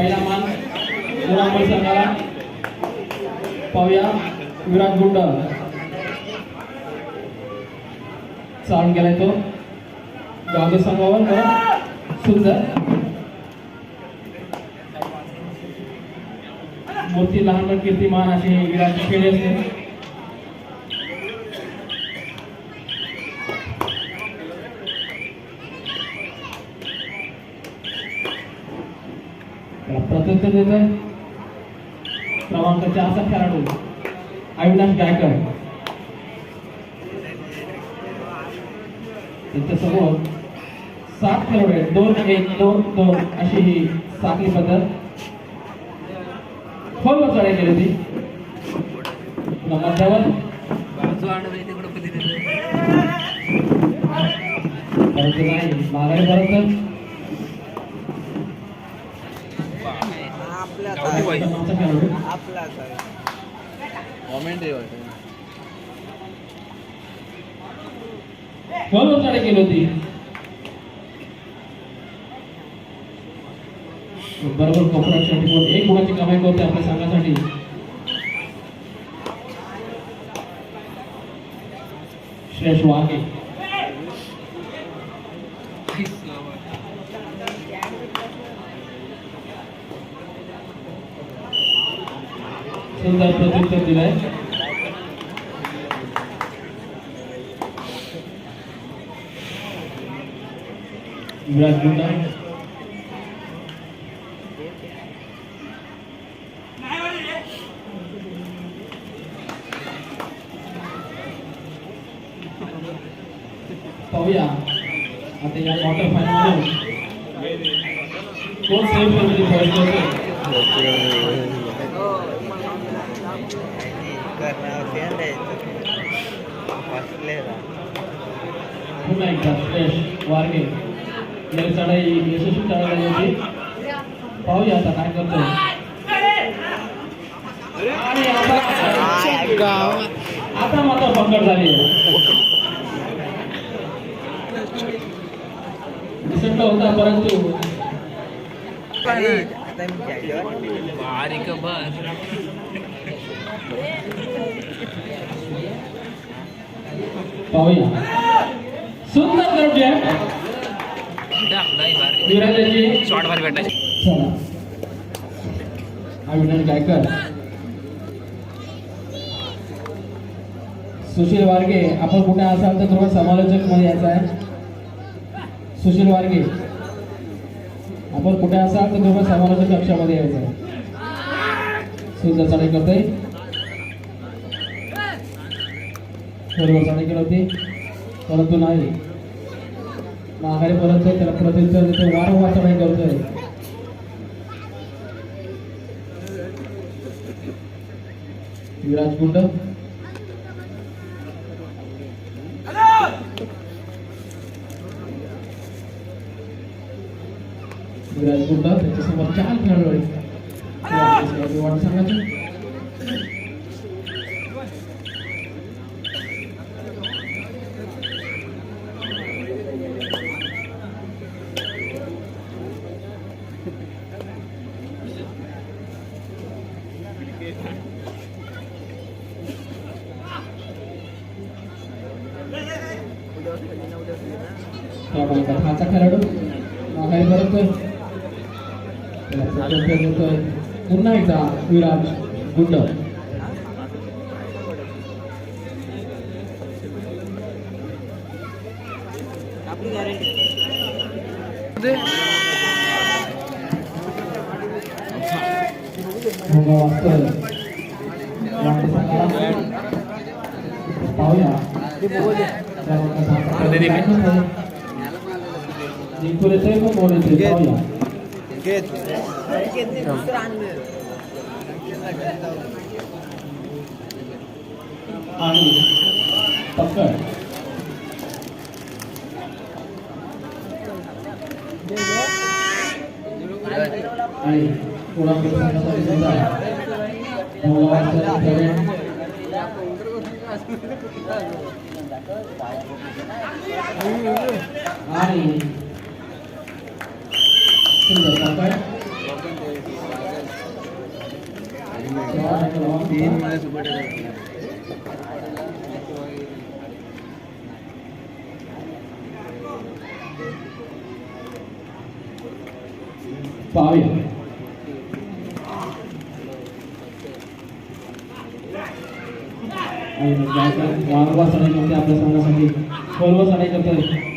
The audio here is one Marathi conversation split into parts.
पहिला मान मुलांमुळे संघाला पाहूया विराट गुंड. चालून गेलाय तो. गावगे संघावर बरं. सुंदर. मूर्ती लहान पण कीर्तिमान अशी विराटची खेळी असते त्याला प्रत्युत्तर देत. आहे क्रमांक चारचा खेळाडू. अविनाश गायकर त्यांच्यासमोर सात खेळाडू आहेत. दोन एक दोन दोन अशी ही साखळी पद्धत खोलवर चढाई केली होती. मध्यावर परंतु नाही माघारी परत आपलाच आहे कॉमेंट आहे केली होती बरोबर कोपरा साठी एक गुणाची कमाई करते आपल्या संघासाठी श्रेष्ठ वाघे जोरदार प्रत्युत्तर दिलंय. युवराज गुंडा पाहूया. आता या क्वार्टर फायनल कोण सेममध्ये प्रवेश करतो चढाई यशस्वी चढाई होती पाहूया आता काय करतो आणि आता आता मात्र पकड झाली दिसत होता परंतु बारीक बस. पाहूया. सुंदर करून आहे विराजाची. शॉर्ट भारी भेटायचे चला अविनाश गायकर. सुशील वारगे आपण कुठे असाल तर थोडं समालोचकमध्ये यायचं आहे. सुशील वारगे आपण कुठे असाल तर थोडं समालोचक कक्षामध्ये यायचं आहे. सुंदर चढाई करतोय. सर्व सांगितले होते परंतु नाही माघारी परत त्याला प्रतिउत्तर देतो वारंवार नाही करतोय युवराज कुंड माघारी परतोय त्याला प्रत्युत्तर देतोय पुन्हा एकदा विराज गुंड आपली गॅरंटी भोगा वाचतोय वाटते संघाला. पाहूया क्रमांक दहाचा दे दे मी. खेळाडू. जिंकून येतोय का मोड येतोय पाहूया दुसरं आणलं आणि पकड आणि कोणाकडे संघासाठी सुद्धा भोगावाचं खेळ. आणि सुंदर पकड तीन वेळा सुपर टेकर पाहूया. आणि वारंवार सणाई करते आपल्या संघासाठी सर्व सणाई करतोय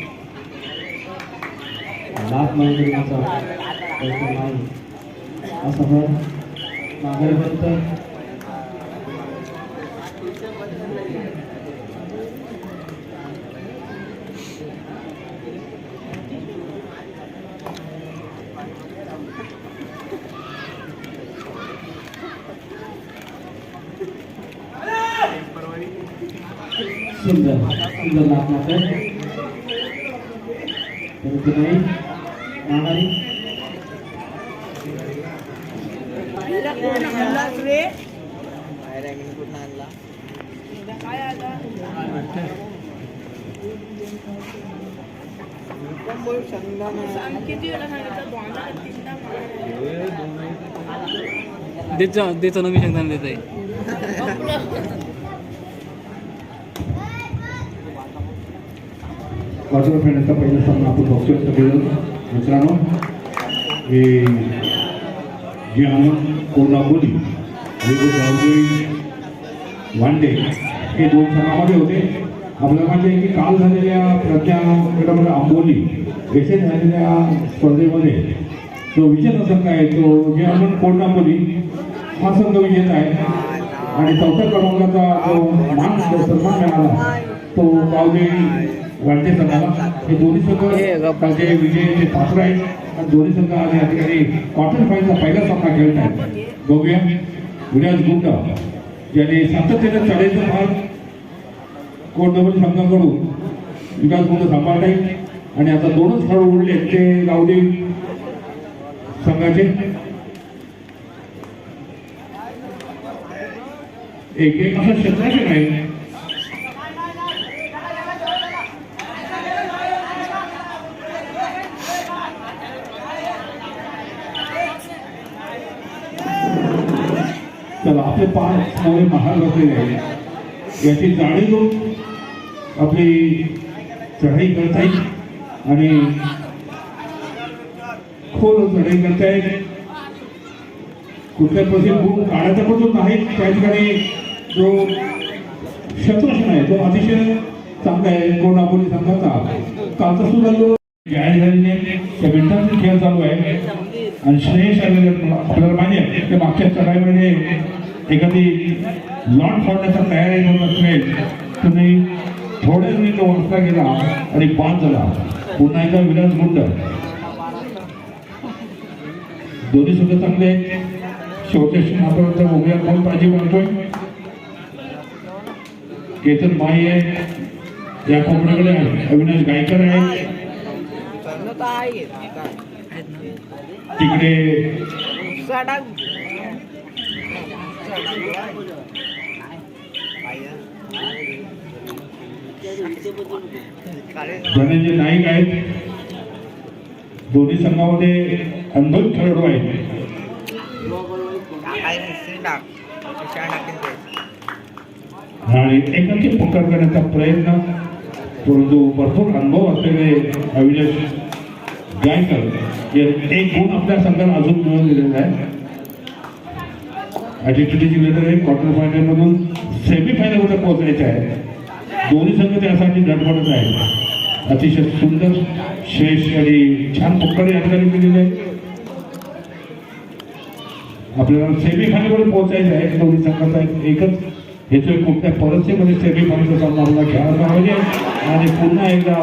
लाख माहिती करण्याचा प्रयत्न नाही असं पण माघारी. करतोय सुंदर सुंदर लाभ मात्र परंतु नाही मी कुठं आणला देतो देतो नवीन शेंगदाणा देत आहे. क्वार्टर फायनलचा पहिला सामना आपण बघतोय मित्रांनो. हे जे आनंद कोल्हापुरी आणि जो गावदेवी वांडे हे दोन संघामध्ये होते. आपल्याला माहिती आहे की काल झालेल्या प्रज्ञा गटामध्ये आंबोली येथे झालेल्या स्पर्धेमध्ये जो विजेता संघ आहे तो जे आनंद कोल्हापुरी हा संघ विजेता आहे. आणि चौथ्या क्रमांकाचा जो मान सन्मान मिळाला तो गावदेवी वाढते संघाला. हे दोन्ही संघ विजयाचे पात्र आहेत. दोन्ही संघ आज या ठिकाणी क्वार्टर फायनलचा पहिला सामना खेळत आहेत. बघूया. विराज गुंड ज्याने सातत्याने चढाईचा भाग कोण डबल संघाकडून? विकास गुंड सांभाळत आहे आणि आता दोनच खेळाडू उरले ते गावडी संघाचे. एक एक असं क्षेत्राचे नाही तर आपले पाच महान महाग याची जाणीव आपली चढाई करतायत आणि खोल चढाई करतायत कुठल्या प्रसिद्ध गुण काढायचा पण नाही त्या ठिकाणी जो शत्रुघ्न आहे तो अतिशय चांगला आहे. कोल्हापुरी संघाचा कालचा सुद्धा जो जाहीर झालेले त्या मिनिटांचे खेळ चालू आहे. आणि श्रेयश आलेले आपल्याला माहिती आहे की मागच्या चढाईमध्ये एखादी लॉट फोडण्याचा तयारी होत असेल तुम्ही वेळी तो वाचला गेला आणि पाच झाला पुन्हा एकदा विराज गुंड दोन्ही सुद्धा चांगले. शेवटच्या क्षणापर्यंत बघूया कोण बाजी मारतोय? केतन माई आहे. या कोपऱ्याकडे आहे. अविनाश गायकर आहे. तिकडे धनंजय नाईक आहेत दोन्ही संघामध्ये अनुभव खेळाडू आहेत. आणि एकाची पकड करण्याचा प्रयत्न परंतु भरपूर अनुभव असलेले अविनाश गायकर एक गुण आपल्या संघाला अजून मिळून दिलेला आहे. ॲटिट्यूडची लेटर आहे. क्वार्टर फायनलमधून सेमीफायनलमध्ये पोहोचायचे आहे. दोन्ही संघ त्यासाठी धडपडत आहेत. अतिशय सुंदर श्रेष्ठ आणि छान पकड या ठिकाणी दिलेली आहे. आपल्याला सेमीफायनलमध्ये पोहोचायचं आहे. दोन्ही संघाचा एकच. हेतू कुठल्या परिस्थितीमध्ये सेमीफायनलचा सामना आपल्याला खेळायला पाहिजे. आणि पुन्हा एकदा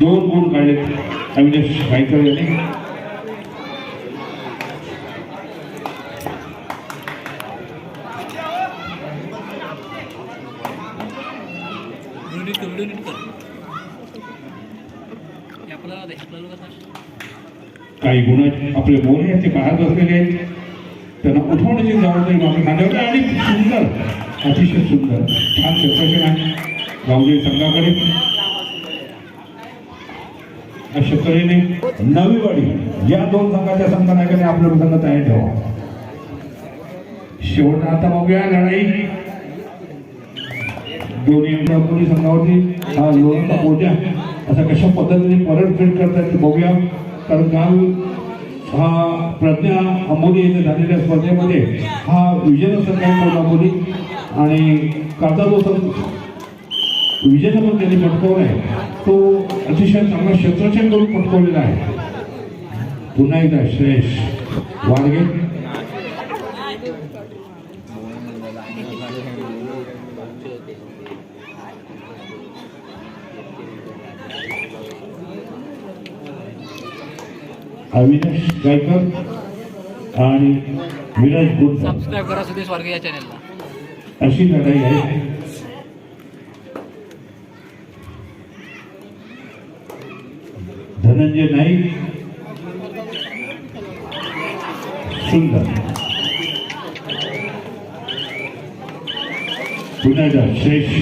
दोन गुण काढले. अविनाश भाईकर यांनी डोनेट कर डोनेट कर हे आपल्याला दे आपल्याला कसं काही गुण आपले मोरे ते बाहेर बसलेले आहेत. त्यांना उठवण्याची जबाबदारी मात्र खांद्यावर आणि सुंदर अतिशय सुंदर. छान क्षेत्रक्षण आहे गावदेवी संघाकडे. अशा तऱ्हेने नवी या दोन संघाच्या संघनायकाने आपलं संघ तयार ठेवा. शेवट आता बघूया लढाई. दोन्ही दोन्ही संघावरती हा लोणचा बोजा असा कशा पद्धतीने परतफेड करतात ते बघूया. कारण काल हा प्रज्ञा अंबोली येथे झालेल्या स्पर्धेमध्ये हा विजय संघ आहे आणि कालचा जो संघ विजेता पण त्यांनी पटकवला आहे. तो अतिशय चांगला क्षेत्रक्षण करून पटकवलेला आहे. पुन्हा एकदा श्रेयश वाडगे. अविनाश गायकर आणि विराज गुंड सबस्क्राईब करा सुदेश वारगे या चॅनलला अशी लढाई आहे. धनंजय नाईक सुंदर. एकदा श्रेष्ठ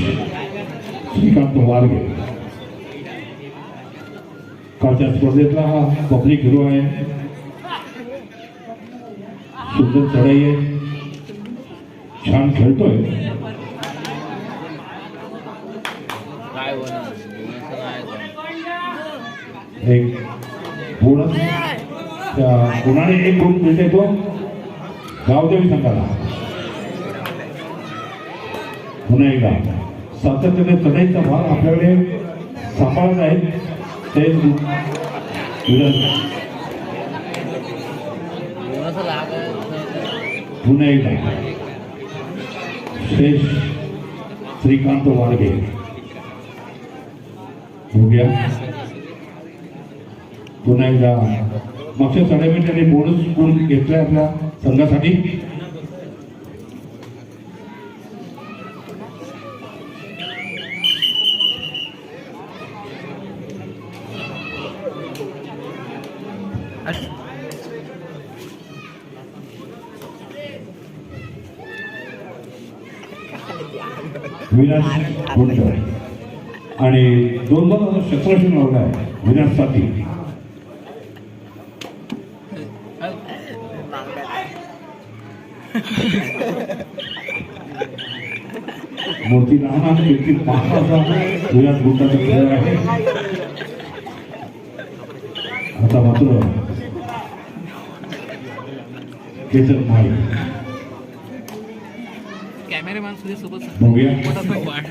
श्रीकांत वारगे. कालच्या स्पर्धेतला हा पब्लिक हिरो आहे सुंदर चढाई आहे छान खेळतोय एक बोनस त्या कोणाने एक गुण मिळते तो गावदेवी संघाला पुन्हा एकदा सातत्याने चढाईचा भाग आपल्याकडे सांभाळत आहेत तेच पुन्हा शेष श्रीकांत वाडगे. बघूया. पुन्हा एकदा. मागच्या चढाईमध्ये मिनिटांनी बोनस गुण घेतलाय आपल्या संघासाठी. विनाश गुंड आणि दोन दोन क्षेत्रक्षण लावला आहे विनाशसाठी मूर्ती लहान आणि व्यक्ती पाहता विराट गुंडाचा खेळ आहे. आता मात्र केसर माळी. बघूया. वाढ.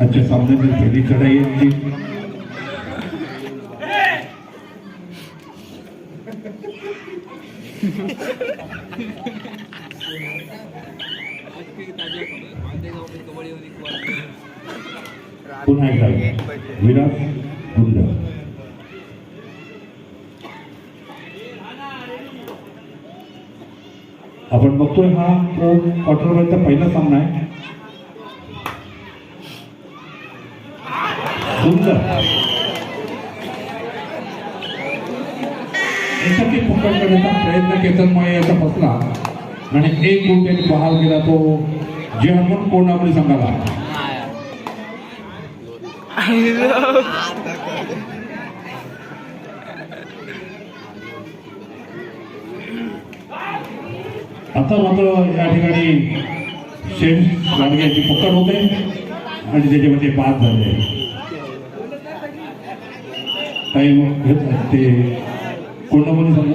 आजच्या सामन्याची पहिली चढाई आहे ती. पुन्हा एकदा विराट गुंड आपण बघतोय हा क्वार्टरपर्यंत पहिला सामना आहे. करण्याचा प्रयत्न केतनमय याचा फसला आणि एक गुण त्यांनी बहाल केला तो जे हनुमान कोणामध्ये सांगाला आता मात्र या ठिकाणी शेष गाडग्याची पकड होते आणि त्याच्यामध्ये बाद झाले. काही घेत आहेत ते कोणा कोणामध्ये सांगू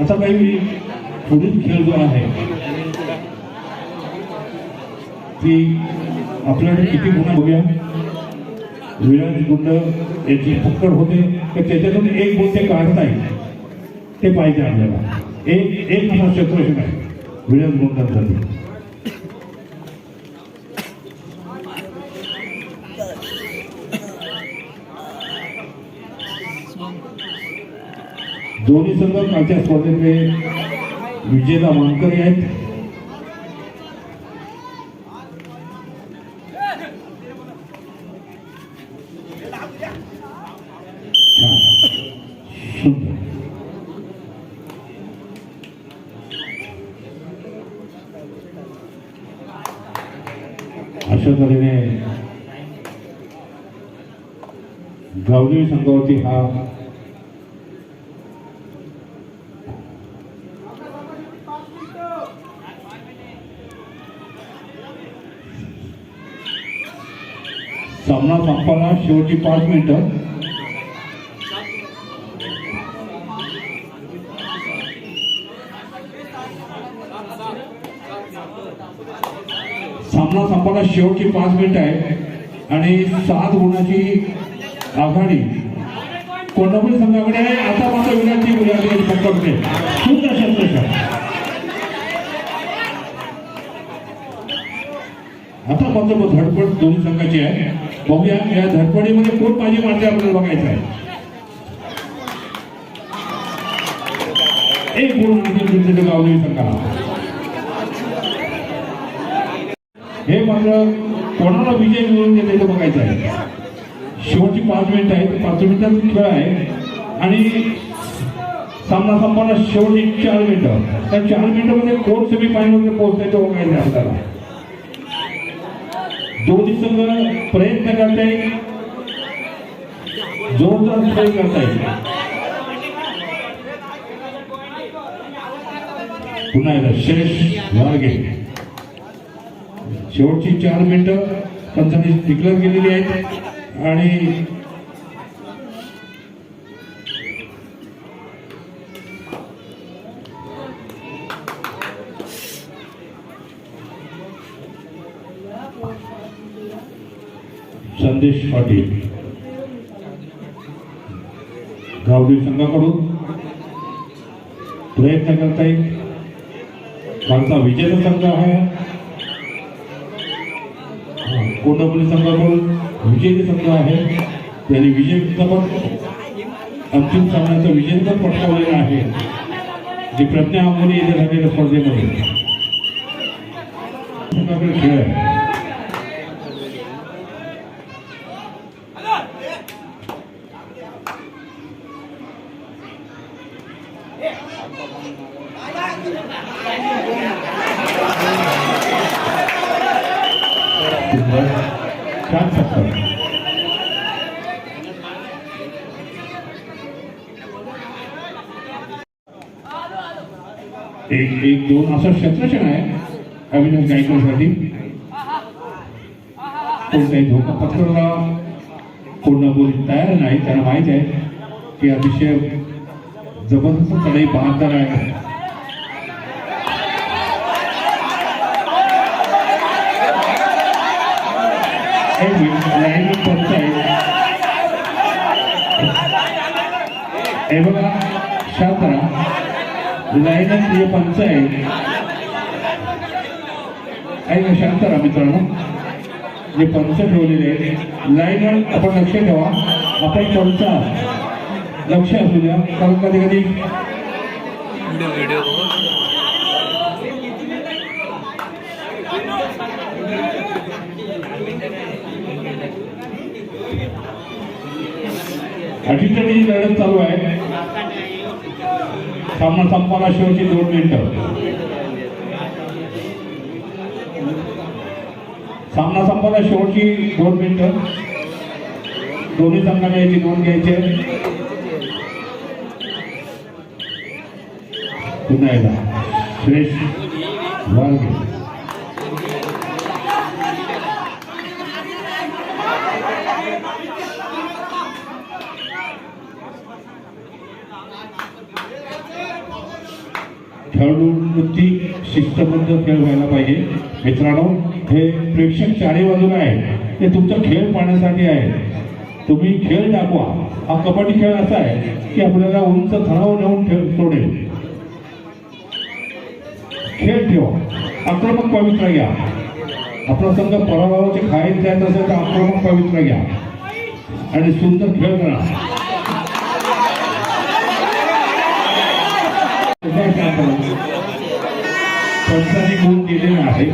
आता काही पुढील खेळ जो आहे ती आपल्याकडे किती गुन्हा बघूया. विराज गुंड याची पकड होते तर त्याच्यातून एक गुण ते काढता येईल ते पाहिजे आपल्याला. एक एक असा क्षेत्रक्षण आहे. विराज गुंडांसाठी. दोन्ही संघ कालच्या स्पर्धेतले विजेता मानकरी आहेत. अशा अशा तऱ्हेने गावदेवी संघावरती हा सामना संपायला शेवटची पाच मिनिटं. सामना संपायला शेवटची पाच मिनिटं आहे. आणि सात गुणाची आघाडी. कोल्हापूर संघाकडे आहे. आता मात्र विनंती विनंती संघाकडे सुंदर शस्त्रशा आता मात्र धडपड दोन्ही संघाची आहे. बघूया. या धडपडीमध्ये कोण माझी मारते आपल्याला बघायचं आहे? एक गुण आणखी संघाला हे मात्र कोणाला विजय मिळवून देते ते बघायचं आहे. शेवटची पाच मिनिटं आहे पाच मिनिटात खेळ आहे. आणि सामना संपवला शेवटची चार मिनिटं. त्या चार मिनिटामध्ये कोण सेमी फायनलमध्ये पोहोचते ते बघायचं आहे आपल्याला. दोन्ही संघ प्रयत्न करताय जोरदार प्रयत्न करताय. पुन्हा एकदा शेष वारगे शेवटची चार मिनिटं पंचायत डिक्लेअर केलेली आहेत. आणि संदेश पाटील. गावदेवी संघाकडून प्रयत्न करताय. कालचा विजेता संघ आहे. कोल्हापुरी संघाकडून विजेते संघ आहे. त्यांनी विजेता पण अंतिम सामन्याचं विजेतेपद पटकावलेला आहे. जी प्रज्ञा आंबोली येथे झालेल्या स्पर्धेमध्ये. संघाकडे खेळ आहे छान फटका एक दोन असं क्षेत्रक्षण आहे. अभिनव गायकवाडसाठी. कोणताही धोका पत्करला कोणी तयार नाही त्यांना माहीत आहे की अतिशय जबरदस्त चढाई बहादर आहे. आहे. हे बघा शांत राहा. लाईनच जे पंच आहे. ऐका शांत राहा मित्रांनो. जे पंच ठेवलेले आहेत. लाईनवर आपण लक्ष ठेवा. आपण पंच लक्ष असू द्या कारण कधी कधी व्हिडिओ लढत चालू आहे सामना संपाला शेवटची दोन मिनिटं. सामना संपाला शेवटची दोन मिनिटं. दोन्ही संघाने याची नोंद घ्यायची पुन्हा एकदा. श्रेष वाळगे खेळाडूंवरती शिस्तबद्ध खेळ व्हायला पाहिजे. मित्रांनो हे प्रेक्षक चारी बाजूला आहे ते तुमचा खेळ पाहण्यासाठी आहे तुम्ही खेळ दाखवा. हा कबड्डी खेळ असा आहे की आपल्याला उंच थराव नेऊन खेळ सोडेल. खेळ ठेवा. आक्रमक पवित्र घ्या. आपला संघ पराभवाचे खायला जायचं असेल तर आक्रमक पवित्र घ्या. आणि सुंदर खेळ करा. गुण दिलेला आहे.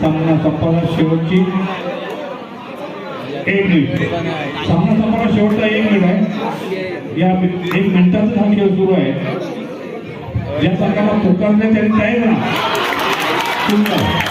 सामना संपाला शेवटची एक मिनिट सामना संपाला शेवटचा एक मिनिट आहे. या एक मिनिटाचा हा खेळ सुरू आहे. या संघाला पुकारले त्यांनी तयार राहा सुंदर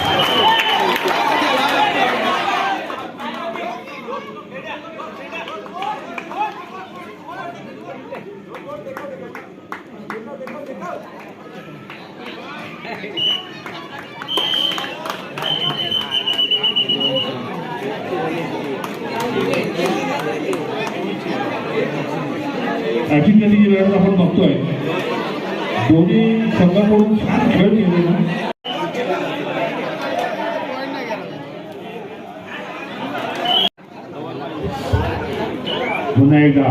ॲक्च्युली जी वेळेस आपण बघतोय दोन्ही संघाकडून छान खेळ केले ना पुन्हा एकदा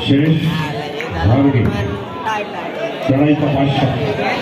शेष भावडे चढाईचा पाचशा